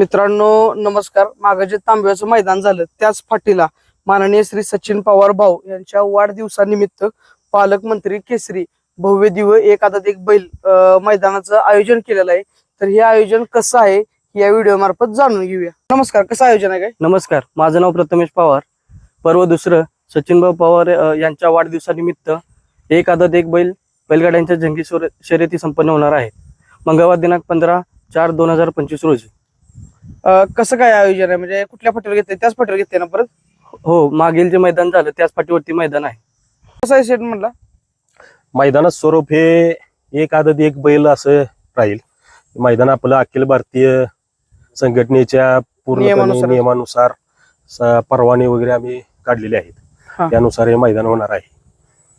मित्रांनो नमस्कार. मागं जे तांब्याचं मैदान झालं त्याच फाटीला माननीय श्री सचिन पवार भाऊ यांच्या वाढदिवसानिमित्त पालकमंत्री केसरी भव्य दिव्य एक आदात एक बैल अं, मैदानाचं आयोजन केलेलं आहे. तर हे आयोजन कसं आहे या व्हिडिओ मार्फत जाणून घेऊया. नमस्कार कसं आयोजन आहे काय? नमस्कार. माझं नाव प्रथमेश पवार. पर्व दुसरं सचिनभाऊ पवार यांच्या वाढदिवसानिमित्त एक आदत एक बैल बैलगाड्यांच्या जंगी शर्यती संपन्न होणार आहेत मंगळवार दिनांक पंधरा चार दोन हजार पंचवीस रोजी. अं, कसं काय आयोजन आहे? म्हणजे कुठल्या फाटीवर घेते त्याच फाटीवर घेते ना परत? हो मागील जे मैदान झालं त्याच पाठीवरती मैदान आहे. कसं आहे सेट म्हणला? मैदानात स्वरूप हे एक आदत एक बैल असं राहील. मैदान आपलं अखिल भारतीय संघटनेच्या पूर्णपणे नियमानुसार. नियमानुसार स- परवाने वगैरे आम्ही काढलेले हा. आहेत त्यानुसार हे मैदान होणार आहे.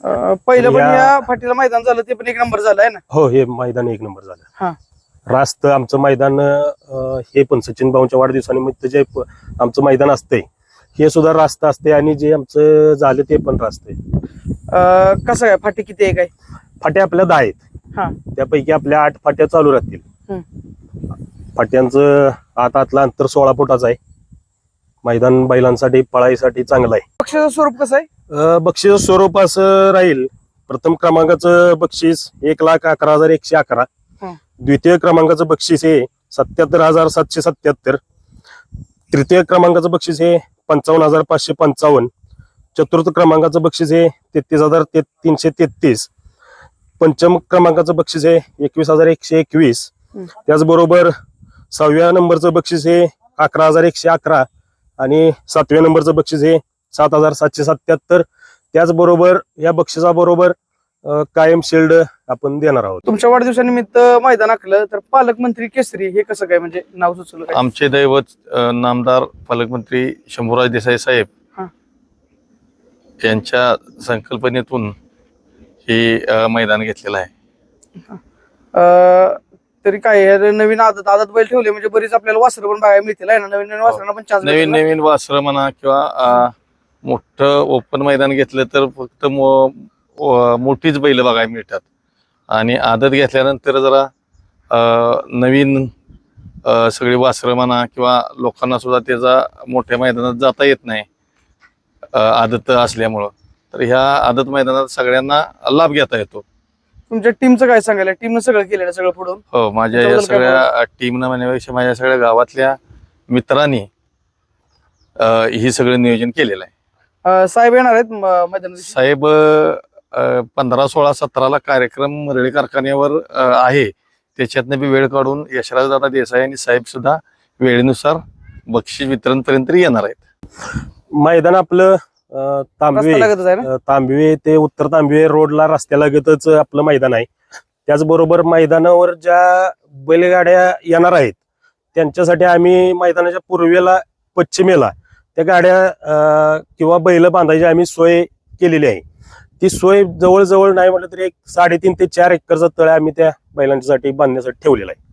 अं, पहिलं पण या- या फाटीला मैदान झालं ते पण एक नंबर झालं आहे ना? हो हे मैदान एक नंबर हा. रास्त आमचं मैदान हे पण सचिन भाऊंच्या वाढदिवसानिमित्त जे आमचं मैदान असते हे सुद्धा रास्त असते आणि जे आमचं झालं ते पण रास्त आहे. कसं काय? फाटी किती आहे काय? फाट्या आपल्या दहा आहेत. त्यापैकी आपल्या आठ फाट्या चालू राहतील. फाट्यांचं आत आतलं अंतर सोळा फुटाचं आहे. मैदान बैलांसाठी पळाईसाठी चांगलं आहे. पक्षाचं स्वरूप कसं आहे? बक्षीस स्वरूप असं राहील. प्रथम क्रमांकाचं बक्षीस एक लाख अकरा हजार एकशे अकरा. द्वितीय क्रमांकाचं बक्षीस हे सत्याहत्तर हजार सातशे सत्याहत्तर. तृतीय क्रमांकाचं बक्षीस हे पंचावन्न हजार पाचशे पंचावन्न. चतुर्थ क्रमांकाचं बक्षीस हे तेहतीस हजार ते तीनशे तेहतीस. पंचम क्रमांकाचं बक्षीस हे एकवीस हजार एकशे एकवीस. त्याचबरोबर सहाव्या नंबरचं बक्षीस हे अकरा हजार एकशे अकरा आणि सातव्या नंबरचं बक्षीस हे सात हजार सातशे सत्याहत्तर. त्याचबरोबर या बक्षिसाबरोबर कायम शिल्ड आपण देणार आहोत. तुमच्या वाढदिवसानिमित्त मैदान आखलं तर पालकमंत्री केसरी हे कसं काय म्हणजे नाव सुचवलं काय? आमचे दैवत अ, नामदार पालकमंत्री शंभूराज देसाई साहेब हा. यांच्या संकल्पनेतून हे अ, मैदान घेतलेलं आहे. अं, तरी काय आहे, नवीन आदत आदत बैल ठेवले म्हणजे बरीच आपल्याला वासरं पण बघायला मिळतील आहे ना? नवीन नवीन वासरांना पण चान्स नवीन नवीन वासरं म्हणा किंवा अ, मोठं ओपन मैदान घेतलं तर फक्त मो- मोठीच बैल बघायला मिळतात. आणि आदत घेतल्यानंतर जरा नवीन सगळी वासरं म्हणा किंवा लोकांना सुद्धा त्याचा मोठ्या मैदानात जाता येत नाही आदत असल्यामुळं. तर ह्या आदत मैदानात सगळ्यांना लाभ घेता येतो. तुमच्या टीमचं काय सांगायला? टीमनं सगळं केलेलं सगळं पुढून? हो माझ्या या सगळ्या टीमनं म्हणण्यापेक्षा माझ्या सगळ्या गावातल्या मित्रांनी ही सगळं नियोजन केलेलं आहे. साहेब येणार आहेत साहेब पंधरा सोळा सतराला कार्यक्रम मरळी कारखान्यावर आहे. त्याच्यातनं बी वेळ काढून यशराज दादा देसाई आणि साहेब सुद्धा वेळेनुसार बक्षीस वितरण पर्यंत येणार आहेत. मैदान आपलं तांबवे. तांबवे ते उत्तर तांबवे रोडला रस्त्यालगतच आपलं मैदान आहे. त्याचबरोबर मैदानावर ज्या बैलगाड्या येणार आहेत त्यांच्यासाठी आम्ही मैदानाच्या पूर्वेला पश्चिमेला त्या गाड्या अं, किंवा बैल बांधायची आम्ही सोय केलेली आहे. ती सोय जवळजवळ नाही म्हटलं तरी एक साडेतीन ते चार एकरचा तळ आम्ही त्या बैलांच्यासाठी बांधण्यासाठी ठेवलेला आहे.